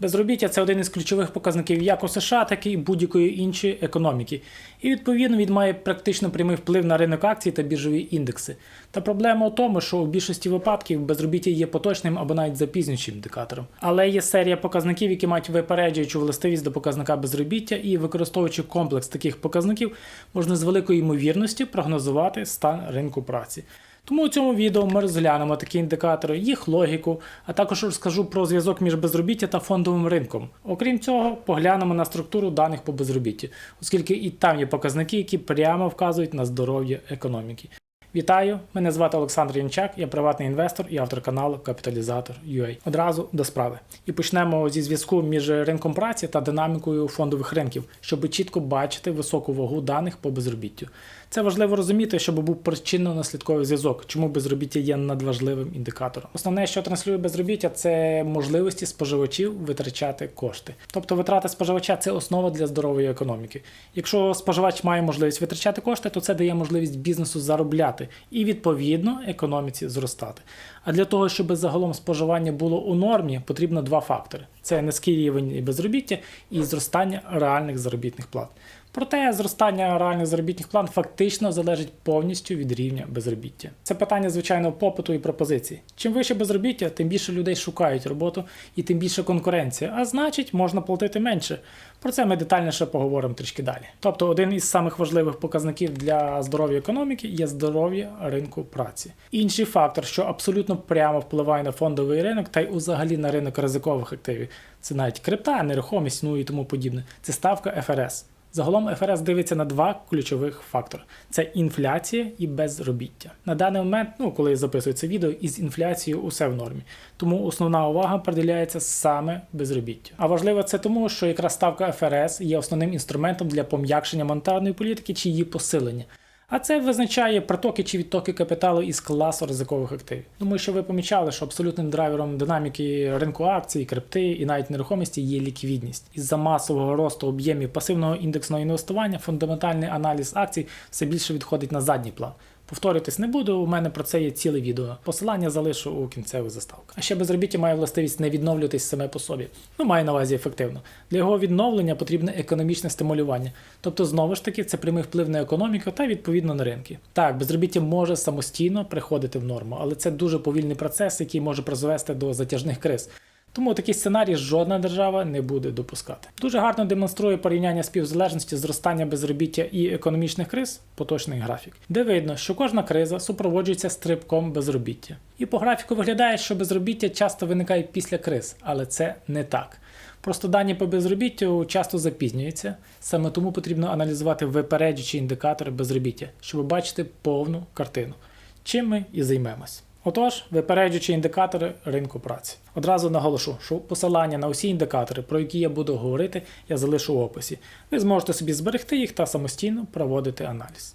Безробіття це один із ключових показників як у США, так і будь-якої іншої економіки. І відповідно він має практично прямий вплив на ринок акцій та біржові індекси. Та проблема у тому, що у більшості випадків безробіття є поточним або навіть запізнюючим індикатором. Але є серія показників, які мають випереджуючу властивість до показника безробіття, і використовуючи комплекс таких показників, можна з великою ймовірністю прогнозувати стан ринку праці. Тому у цьому відео ми розглянемо такі індикатори, їх логіку, а також розкажу про зв'язок між безробіття та фондовим ринком. Окрім цього, поглянемо на структуру даних по безробітті, оскільки і там є показники, які прямо вказують на здоров'я економіки. Вітаю! Мене звати Олександр Янчак, я приватний інвестор і автор каналу Капіталізатор UA. Одразу до справи. І почнемо зі зв'язку між ринком праці та динамікою фондових ринків, щоб чітко бачити високу вагу даних по безробіттю. Це важливо розуміти, щоб був причинно-наслідковий зв'язок, чому безробіття є надважливим індикатором. Основне, що транслює безробіття, це можливості споживачів витрачати кошти. Тобто витрати споживача це основа для здорової економіки. Якщо споживач має можливість витрачати кошти, то це дає можливість бізнесу заробляти і відповідно економіці зростати. А для того, щоб загалом споживання було у нормі, потрібно два фактори: це низький рівень безробіття і зростання реальних заробітних плат. Проте зростання реальних заробітних плат фактично залежить повністю від рівня безробіття. Це питання звичайно попиту і пропозиції. Чим вище безробіття, тим більше людей шукають роботу і тим більше конкуренція, а значить можна платити менше. Про це ми детальніше поговоримо трішки далі. Тобто, один із самих важливих показників для здоров'я економіки є здоров'я ринку праці. Інший фактор, що абсолютно прямо впливає на фондовий ринок та й взагалі на ринок ризикових активів, це навіть крипта, нерухомість, ну і тому подібне. Це ставка ФРС. Загалом ФРС дивиться на два ключових фактори: це інфляція і безробіття. На даний момент, ну коли я записую відео, із інфляцією усе в нормі. Тому основна увага приділяється саме безробіттю. А важливо це тому, що якраз ставка ФРС є основним інструментом для пом'якшення монетарної політики чи її посилення. А це визначає притоки чи відтоки капіталу із класу ризикових активів. Думаю, що ви помічали, що абсолютним драйвером динаміки ринку акцій, крипти і навіть нерухомості є ліквідність. Із-за масового росту об'ємів пасивного індексного інвестування фундаментальний аналіз акцій все більше відходить на задній план. Повторюватись не буду, у мене про це є ціле відео. Посилання залишу у кінцевих заставках. А ще безробіття має властивість не відновлюватись саме по собі. Ну, має на увазі ефективно. Для його відновлення потрібне економічне стимулювання. Тобто, знову ж таки, це прямий вплив на економіку та відповідно на ринки. Так, безробіття може самостійно приходити в норму, але це дуже повільний процес, який може призвести до затяжних криз. Тому такий сценарій жодна держава не буде допускати. Дуже гарно демонструє порівняння співзалежності зростання безробіття і економічних криз поточний графік, де видно, що кожна криза супроводжується стрибком безробіття. І по графіку виглядає, що безробіття часто виникає після криз, але це не так. Просто дані по безробіттю часто запізнюються, саме тому потрібно аналізувати випереджучі індикатори безробіття, щоб бачити повну картину. Чим ми і займемось. Отож, випереджуючи індикатори ринку праці. Одразу наголошу, що посилання на усі індикатори, про які я буду говорити, я залишу в описі. Ви зможете собі зберегти їх та самостійно проводити аналіз.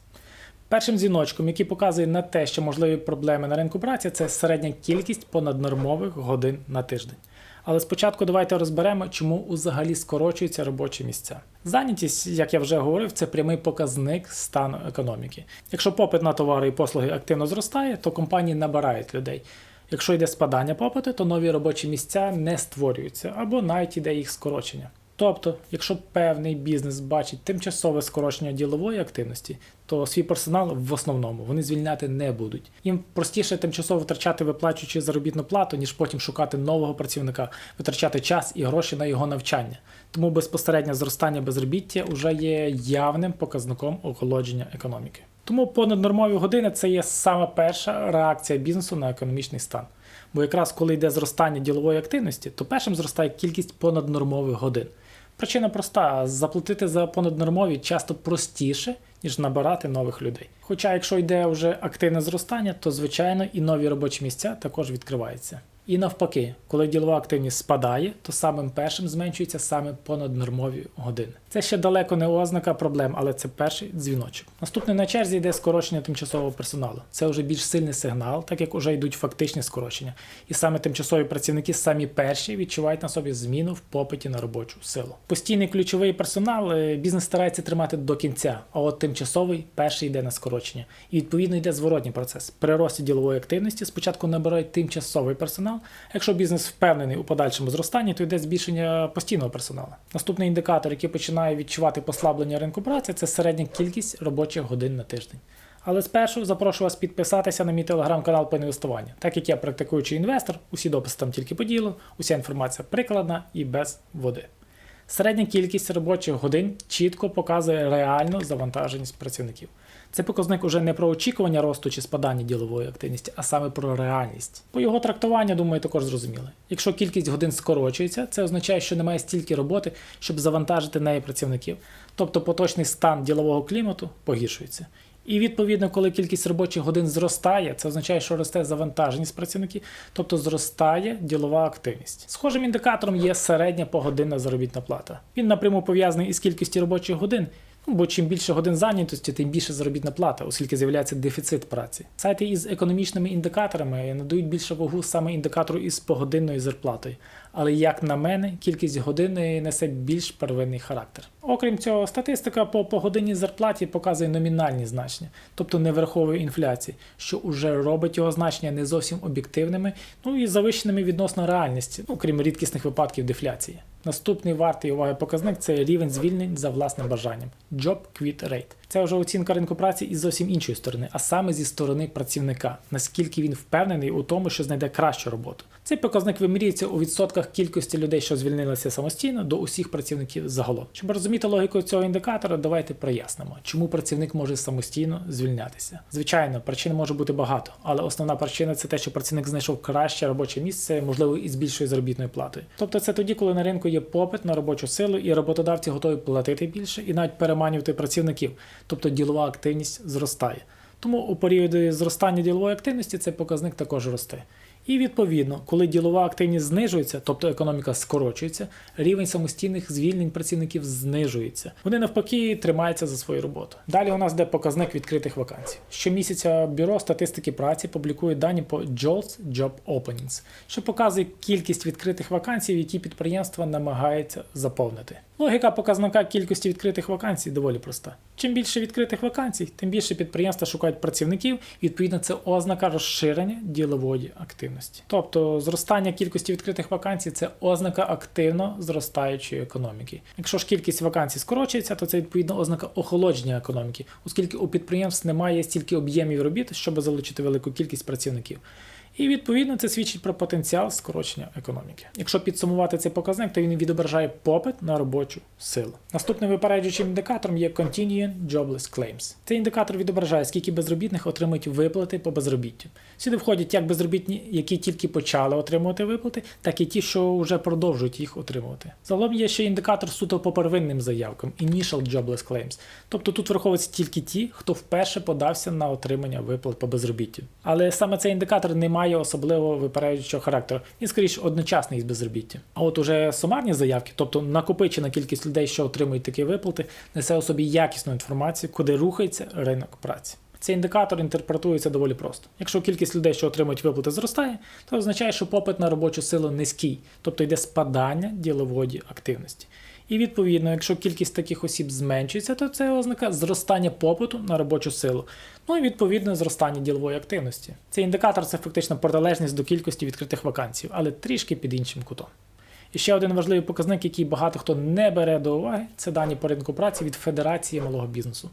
Першим дзвіночком, який показує на те, що можливі проблеми на ринку праці, це середня кількість понаднормових годин на тиждень. Але спочатку давайте розберемо, чому взагалі скорочуються робочі місця. Зайнятість, як я вже говорив, це прямий показник стану економіки. Якщо попит на товари і послуги активно зростає, то компанії набирають людей. Якщо йде спадання попиту, то нові робочі місця не створюються або навіть іде їх скорочення. Тобто, якщо певний бізнес бачить тимчасове скорочення ділової активності, то свій персонал в основному вони звільняти не будуть. Їм простіше тимчасово втрачати виплачуючи заробітну плату, ніж потім шукати нового працівника, витрачати час і гроші на його навчання. Тому безпосереднє зростання безробіття вже є явним показником охолодження економіки. Тому понаднормові години це є саме перша реакція бізнесу на економічний стан. Бо якраз коли йде зростання ділової активності, то першим зростає кількість понаднормових годин. Причина проста: заплатити за понаднормові часто простіше, ніж набирати нових людей. Хоча, якщо йде вже активне зростання, то звичайно і нові робочі місця також відкриваються. І навпаки, коли ділова активність спадає, то самим першим зменшуються саме понаднормові години. Це ще далеко не ознака проблем, але це перший дзвіночок. Наступний на черзі йде скорочення тимчасового персоналу. Це вже більш сильний сигнал, так як вже йдуть фактичні скорочення. І саме тимчасові працівники самі перші відчувають на собі зміну в попиті на робочу силу. Постійний ключовий персонал е, бізнес старається тримати до кінця, а от тимчасовий перший йде на скорочення. І відповідно йде зворотній процес. При рості ділової активності спочатку набирають тимчасовий персонал. Якщо бізнес впевнений у подальшому зростанні, то йде збільшення постійного персоналу. Наступний індикатор, який починає відчувати послаблення ринку праці, це середня кількість робочих годин на тиждень. Але спершу запрошую вас підписатися на мій телеграм-канал по інвестуванню. Так як я практикуючий інвестор, усі дописи там тільки по ділу, уся інформація прикладна і без води. Середня кількість робочих годин чітко показує реальну завантаженість працівників. Це показник уже не про очікування росту чи спадання ділової активності, а саме про реальність. По його трактуванню, думаю, також зрозуміли. Якщо кількість годин скорочується, це означає, що немає стільки роботи, щоб завантажити неї працівників. Тобто поточний стан ділового клімату погіршується. І відповідно, коли кількість робочих годин зростає, це означає, що росте завантаженість працівників, тобто зростає ділова активність. Схожим індикатором є середня погодинна заробітна плата. Він напряму пов'язаний із кількістю робочих годин. Ну, бо чим більше годин зайнятості, тим більше заробітна плата, оскільки з'являється дефіцит праці. Сайти із економічними індикаторами надають більше вагу саме індикатору із погодинною зарплатою. Але, як на мене, кількість годин несе більш первинний характер. Окрім цього, статистика по погодинній зарплаті показує номінальні значення, тобто не враховує інфляції, що уже робить його значення не зовсім об'єктивними, ну і завищеними відносно реальності, ну рідкісних випадків дефляції. Наступний вартий уваги показник це рівень звільнень за власним бажанням Job Quit Rate. Це вже оцінка ринку праці із зовсім іншої сторони, а саме зі сторони працівника, наскільки він впевнений у тому, що знайде кращу роботу. Цей показник вимірюється у відсотках кількості людей, що звільнилися самостійно, до усіх працівників загалом. Щоб розуміти логіку цього індикатора, давайте прояснимо, чому працівник може самостійно звільнятися. Звичайно, причин може бути багато, але основна причина це те, що працівник знайшов краще робоче місце, можливо, із більшою заробітною платою. Тобто це тоді, коли на ринку є попит на робочу силу, і роботодавці готові платити більше і навіть переманювати працівників, тобто ділова активність зростає. Тому у періоди зростання ділової активності цей показник також росте. І відповідно, коли ділова активність знижується, тобто економіка скорочується, рівень самостійних звільнень працівників знижується. Вони навпаки тримаються за свою роботу. Далі у нас де показник відкритих вакансій. Щомісяця бюро статистики праці публікує дані по JOLTS Job Openings, що показує кількість відкритих вакансій, які підприємства намагаються заповнити. Логіка показника кількості відкритих вакансій доволі проста. Чим більше відкритих вакансій, тим більше підприємства шукають працівників, відповідно, це ознака розширення ділової активності. Тобто зростання кількості відкритих вакансій це ознака активно зростаючої економіки. Якщо ж кількість вакансій скорочується, то це відповідно ознака охолодження економіки, оскільки у підприємств немає стільки об'ємів робіт, щоб залучити велику кількість працівників. І відповідно це свідчить про потенціал скорочення економіки. Якщо підсумувати цей показник, то він відображає попит на робочу силу. Наступним випереджуючим індикатором є Continuing Jobless Claims. Цей індикатор відображає, скільки безробітних отримують виплати по безробіттю. Сюди входять як безробітні, які тільки почали отримувати виплати, так і ті, що вже продовжують їх отримувати. Загалом є ще індикатор суто по первинним заявкам Initial Jobless Claims. Тобто тут враховуються тільки ті, хто вперше подався на отримання виплат по безробіттю. Але саме цей індикатор не має особливо випереджуючого характеру, він скоріш одночасний із безробіття. А от уже сумарні заявки, тобто накопичена кількість людей, що отримують такі виплати, несе у собі якісну інформацію, куди рухається ринок праці. Цей індикатор інтерпретується доволі просто. Якщо кількість людей, що отримують виплати, зростає, то означає, що попит на робочу силу низький, тобто йде спадання ділової активності. І відповідно, якщо кількість таких осіб зменшується, то це ознака зростання попиту на робочу силу. Ну і відповідно зростання ділової активності. Цей індикатор це фактично протилежність до кількості відкритих вакансій, але трішки під іншим кутом. І ще один важливий показник, який багато хто не бере до уваги, це дані по ринку праці від Федерації малого бізнесу.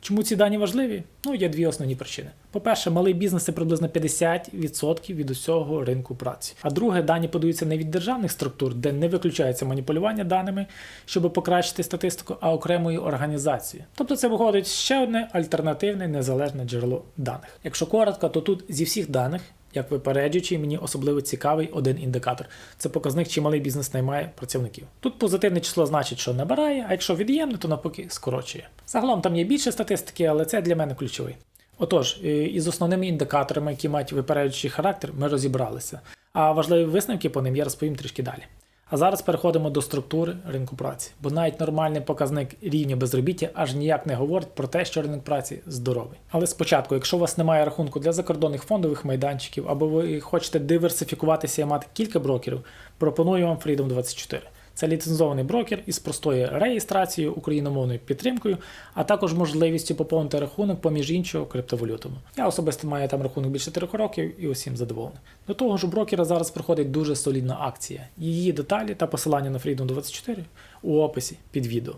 Чому ці дані важливі? Ну, є дві основні причини. По-перше, малий бізнес це приблизно 50% від усього ринку праці. А друге, дані подаються не від державних структур, де не виключається маніпулювання даними, щоб покращити статистику, а окремої організації. Тобто це виходить ще одне альтернативне незалежне джерело даних. Якщо коротко, то тут зі всіх даних. Як випереджуючий, мені особливо цікавий один індикатор. Це показник, чи малий бізнес наймає працівників. Тут позитивне число значить, що набирає, а якщо від'ємне, то навпаки скорочує. Загалом там є більше статистики, але це для мене ключовий. Отож, е, із основними індикаторами, які мають випереджуючий характер, ми розібралися. А важливі висновки по ним я розповім трішки далі. А зараз переходимо до структури ринку праці, бо навіть нормальний показник рівня безробіття аж ніяк не говорить про те, що ринок праці здоровий. Але спочатку, якщо у вас немає рахунку для закордонних фондових майданчиків, або ви хочете диверсифікуватися і мати кілька брокерів, пропоную вам Freedom 24. Це ліцензований брокер із простою реєстрацією, україномовною підтримкою, а також можливістю поповнити рахунок поміж іншого криптовалютами. Я особисто маю там рахунок більше трьох років і усім задоволений. До того ж, у брокера зараз проходить дуже солідна акція. Її деталі та посилання на Freedom 24 у описі під відео.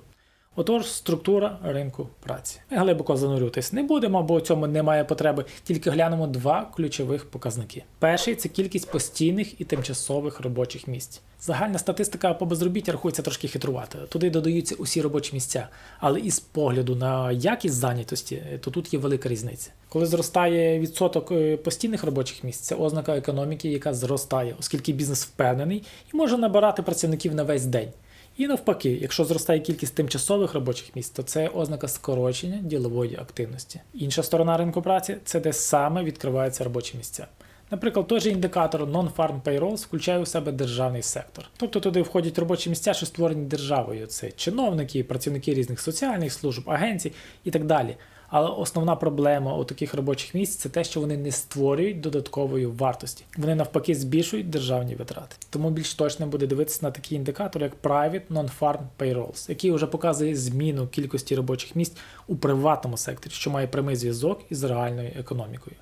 Отож, структура ринку праці. Ми глибоко занурюватись не будемо, бо у цьому немає потреби, тільки глянемо два ключових показники. Перший це кількість постійних і тимчасових робочих місць. Загальна статистика по безробіття рахується трошки хитрувати. Туди додаються усі робочі місця, але із погляду на якість зайнятості, то тут є велика різниця. Коли зростає відсоток е, постійних робочих місць, це ознака економіки, яка зростає, оскільки бізнес впевнений і може набирати працівників на весь день. І навпаки, якщо зростає кількість тимчасових робочих місць, то це ознака скорочення ділової активності. Інша сторона ринку праці це де саме відкриваються робочі місця. Наприклад, той же індикатор Non-Farm Payrolls включає у себе державний сектор. Тобто туди входять робочі місця, що створені державою. Це чиновники, працівники різних соціальних служб, агенцій і так далі. Але основна проблема у таких робочих місць це те, що вони не створюють додаткової вартості. Вони навпаки збільшують державні витрати. Тому більш точно буде дивитися на такий індикатор, як Private Non-Farm Payrolls, який вже показує зміну кількості робочих місць у приватному секторі, що має прямий зв'язок із реальною економікою.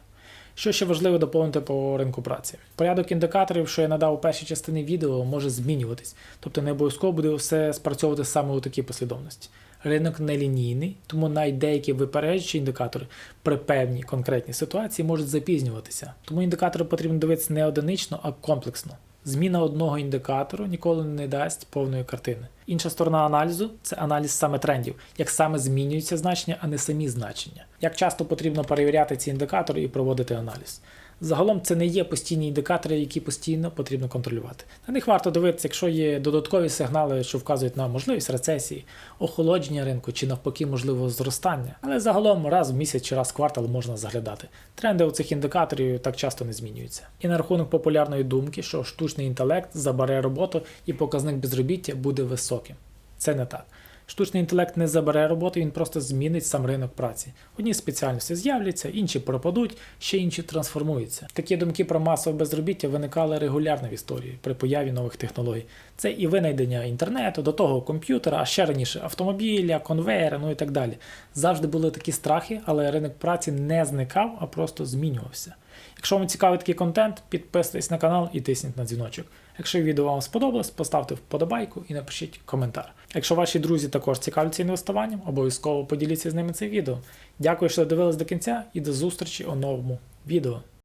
Що ще важливо доповнити по ринку праці? Порядок індикаторів, що я надав у першій частині відео, може змінюватись, тобто не обов'язково буде все спрацьовувати саме у такій послідовності. Ринок нелінійний, тому навіть деякі випереджуючі індикатори при певній конкретній ситуації можуть запізнюватися. Тому індикатори потрібно дивитися не одинично, а комплексно. Зміна одного індикатору ніколи не дасть повної картини. Інша сторона аналізу це аналіз саме трендів, як саме змінюються значення, а не самі значення. Як часто потрібно перевіряти ці індикатори і проводити аналіз. Загалом це не є постійні індикатори, які постійно потрібно контролювати. На них варто дивитися, якщо є додаткові сигнали, що вказують на можливість рецесії, охолодження ринку чи навпаки можливого зростання. Але загалом раз в місяць чи раз в квартал можна заглядати. Тренди у цих індикаторів так часто не змінюються. І на рахунок популярної думки, що штучний інтелект забере роботу і показник безробіття буде високим. Це не так. Штучний інтелект не забере роботу, він просто змінить сам ринок праці. Одні спеціальності з'являться, інші пропадуть, ще інші трансформуються. Такі думки про масове безробіття виникали регулярно в історії при появі нових технологій. Це і винайдення інтернету, до того комп'ютера, а ще раніше автомобіля, конвейера, ну і так далі. Завжди були такі страхи, але ринок праці не зникав, а просто змінювався. Якщо вам цікавий такий контент, підписуйтесь на канал і тисніть на дзвіночок. Якщо відео вам сподобалось, поставте вподобайку і напишіть коментар. Якщо ваші друзі також цікавляться інвестуванням, обов'язково поділіться з ними це відео. Дякую, що дивились до кінця і до зустрічі у новому відео.